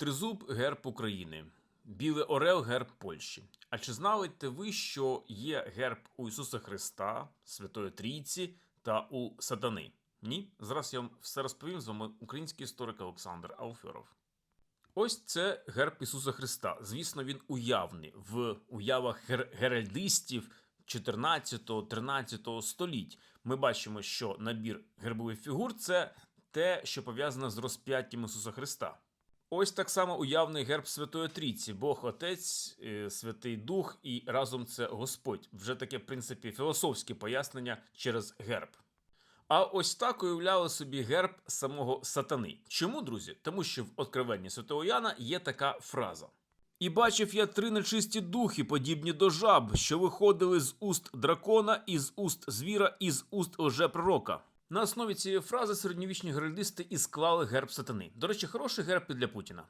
Тризуб герб України, білий орел герб Польщі. А чи знаєте ви, що є герб у Ісуса Христа, Святої Трійці та у Сатани? Ні? Зараз я вам все розповім з вами український історик Олександр Ауферов. Ось це герб Ісуса Христа. Звісно, він уявний в уявах гер- геральдистів 14-13 століть. Ми бачимо, що набір гербових фігур це те, що пов'язане з розп'яттям Ісуса Христа. Ось так само уявний герб Святої Трійці, Бог Отець, е, Святий Дух і разом це Господь. Вже таке, в принципі, філософське пояснення через герб. А ось так уявляли собі герб самого сатани. Чому, друзі? Тому що в Откровенні Святого Яна є така фраза. І бачив я три нечисті духи, подібні до жаб, що виходили з уст дракона, із уст звіра, і з уст лжепророка. На основі цієї фрази середньовічні геральдисти і склали герб сатани. До речі, хороший герб і для Путіна.